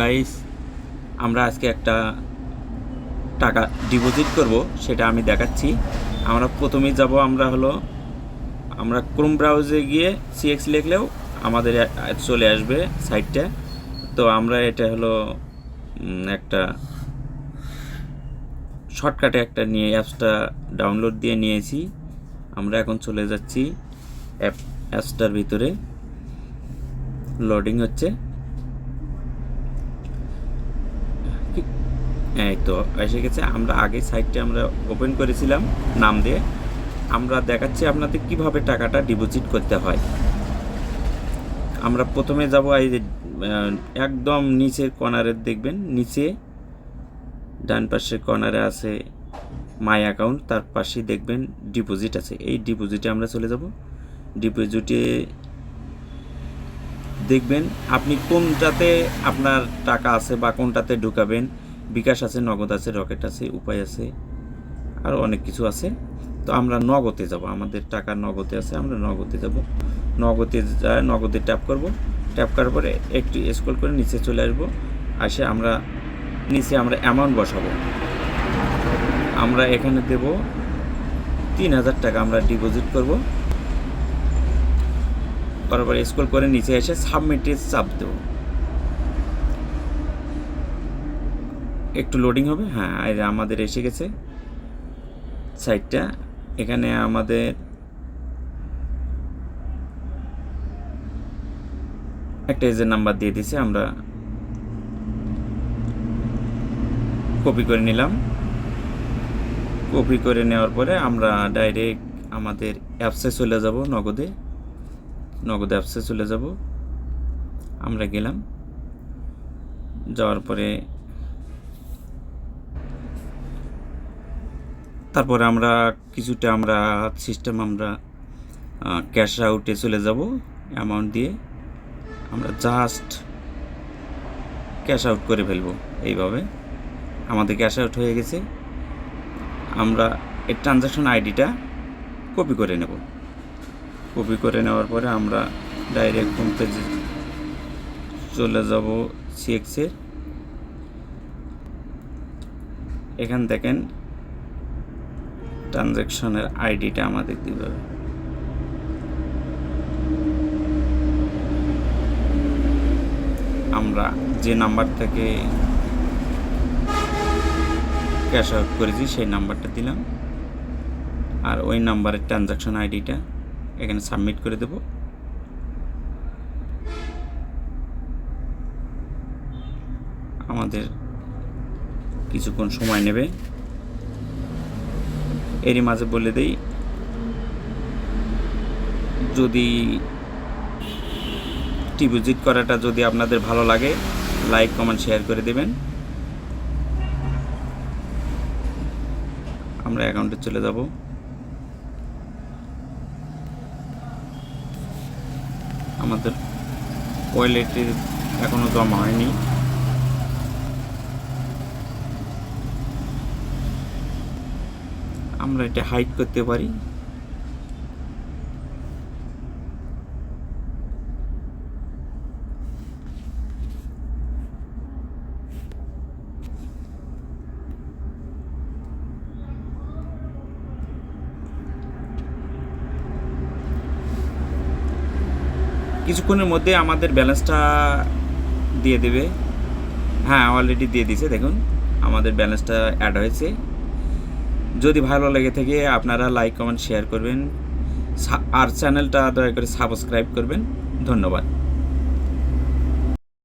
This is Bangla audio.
গাইস আমরা আজকে একটা টাকা ডিপোজিট করব, সেটা আমি দেখাচ্ছি। আমরা প্রথমেই যাব, আমরা হলো, আমরা ক্রোম ব্রাউজে গিয়ে সিএক্স লিখলেও আমাদের চলে আসবে সাইটটা তো আমরা এটা হলো একটা শর্টকাটে একটা নিয়ে অ্যাপসটা ডাউনলোড দিয়ে নিয়েছি। আমরা এখন চলে যাচ্ছি অ্যাপ, অ্যাপসটার ভিতরে। লোডিং হচ্ছে। তো এসে গেছে। আমরা আগে সাইটটা আমরা ওপেন করেছিলাম, নাম দিয়ে। আমরা দেখাচ্ছি আপনাদের কীভাবে টাকাটা ডিপোজিট করতে হয়। আমরা প্রথমে যাব এই যে একদম নিচের কর্নারে দেখবেন, নিচে ডান পাশের কর্নারে আছে মাই অ্যাকাউন্ট তার পাশে দেখবেন ডিপোজিট আছে। এই ডিপোজিটে আমরা চলে যাব। ডিপোজিটে দেখবেন আপনি কোনটাতে আপনার টাকা আছে বা কোনটাতে ঢুকাবেন। বিকাশ আছে, নগদ আছে, রকেট আছে, উপায় আছে আরও অনেক কিছু আছে। তো আমরা নগদে যাব, আমাদের টাকা নগদে আছে, আমরা নগদে যাব। নগদে নগদে ট্যাপ করব। ট্যাপ করার পরে একটু স্ক্রল করে নিচে চলে আসব। আসে আমরা, নিচে আমরা অ্যামাউন্ট বসাবো। আমরা এখানে দেব তিন হাজার টাকা, আমরা ডিপোজিট করব। করার পরে স্ক্রল করে নিচে এসে সাবমিটে চাপ দেবো। একটু লোডিং হবে। হ্যাঁ আমাদের এসে গেছে সাইটটা এখানে আমাদের একটা এজের নাম্বার দিয়ে দিছে আমরা কপি করে নিলাম। কপি করে নেওয়ার পরে আমরা ডাইরেক্ট আমাদের অ্যাপসে চলে যাব নগদে। নগদ অ্যাপসে চলে যাব। আমরা গেলাম। যাওয়ার পরে তারপরে আমরা কিছুটা আমরা সিস্টেম আমরা ক্যাশ আউটে চলে যাব অ্যামাউন্ট দিয়ে। আমরা জাস্ট ক্যাশ আউট করে ফেলব এইভাবে। আমাদের ক্যাশ আউট হয়ে গেছে। আমরা এই ট্রানজ্যাকশন আইডিটা কপি করে নেব। কপি করে নেওয়ার পরে আমরা ডাইরেক্ট হোম পেজে চলে যাব সিএক্সের এখান দেখেন ট্রানজ্যাকশনের আইডিটা আমাদের দিতে আমরা যে নাম্বার থেকে ক্যাশ আউট করেছি, সেই নাম্বারটা দিলাম। আর ওই নাম্বারের ট্রানজ্যাকশন আইডিটা এখানে সাবমিট করে দেব। আমাদের কিছুক্ষণ সময় নেবে। এরই মাঝে বলে দেই, যদি টি ভিজিট করাটা যদি আপনাদের ভালো লাগে, লাইক, কমেন্ট, শেয়ার করে দেবেন। আমরা অ্যাকাউন্টে চলে যাব। আমাদের ওয়ালেটের এখনও জমা হয়নি। আমরা এটা হাইড করতে পারি। কিছুক্ষণের মধ্যে আমাদের ব্যালেন্সটা দিয়ে দেবে। হ্যাঁ অলরেডি দিয়ে দিয়েছে, দেখুন। আমাদের ব্যালেন্সটা অ্যাড হয়েছে। যদি ভালো লেগে থাকে, আপনারা লাইক কমেন্ট শেয়ার করবেন। আর চ্যানেলটা দয়া করে সাবস্ক্রাইব করবেন। ধন্যবাদ।